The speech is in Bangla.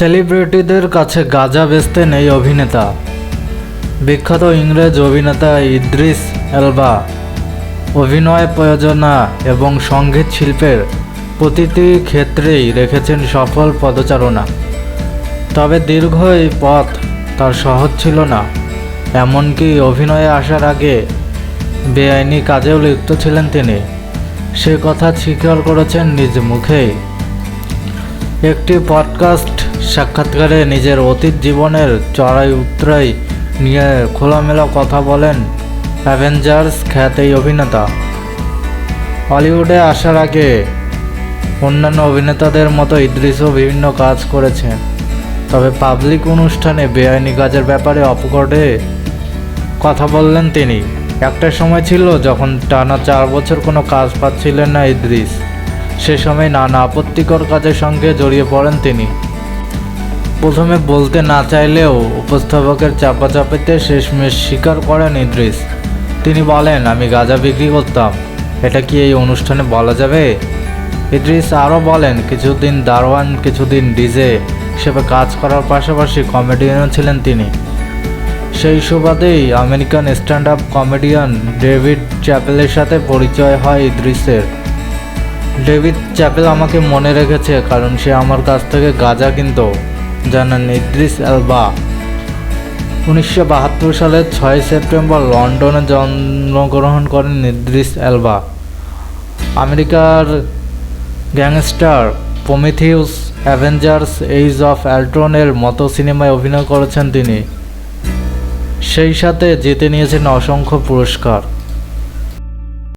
সেলিব্রিটিদের কাছে গাঁজা বেচতেন এই অভিনেতা। বিখ্যাত ইংরেজ অভিনেতা ইদ্রিস এলবা, অভিনয় প্রয়োজনা এবং সংগীত শিল্পের প্রতিটি ক্ষেত্রেই রেখেছেন সফল পদচারণা। তবে দীর্ঘ এই পথ তার সহজ ছিল না। এমনকি অভিনয়ে আসার আগে বেআইনি কাজেও লিপ্ত ছিলেন তিনি। সে কথা স্বীকার করেছেন নিজ মুখেই। একটি পডকাস্ট সাক্ষাৎকারে নিজের অতীত জীবনের চড়াই উতরাই নিয়ে খোলামেলা কথা বলেন অ্যাভেঞ্জার্স খ্যাত এই অভিনেতা। হলিউডে আসার আগে অন্যান্য অভিনেতাদের মতো ইদ্রিসও বিভিন্ন কাজ করেছেন। তবে পাবলিক অনুষ্ঠানে বেআইনি কাজের ব্যাপারে অপকটে কথা বললেন তিনি। একটা সময় ছিল যখন টানা চার বছর কোনো কাজ পাচ্ছিলেন না ইদ্রিস। সে সময় নানা আপত্তিকর কাজের সঙ্গে জড়িয়ে পড়েন তিনি। প্রথমে বলতে না চাইলেও উপস্থাপকের চাপাচাপিতে শেষমেশ স্বীকার করেন ইদ্রিস। তিনি বলেন, আমি গাঁজা বিক্রি করতাম। এটা কি এই অনুষ্ঠানে বলা যাবে? ইদ্রিস আরও বলেন, কিছুদিন দারোয়ান, কিছুদিন ডিজে হিসেবে কাজ করার পাশাপাশি কমেডিয়ানও ছিলেন তিনি। সেই সুবাদেই American stand up comedian David চ্যাপেলের সাথে পরিচয় হয় ইদ্রিসের। ডেভিড চ্যাপেল আমাকে মনে রেখেছে, কারণ সে আমার কাছ থেকে গাঁজা কিনতো। জানান ইদ্রিস এলবা উনিশশো বাহাত্তর সালের ছয় সেপ্টেম্বর লন্ডনে জন্মগ্রহণ করেন ইদ্রিস এলবা আমেরিকার gangster Prometheus Avengers Age of অ্যালট্রনের মতো সিনেমায় অভিনয় করেছেন তিনি। সেই সাথে জিতে নিয়েছেন অসংখ্য পুরস্কার।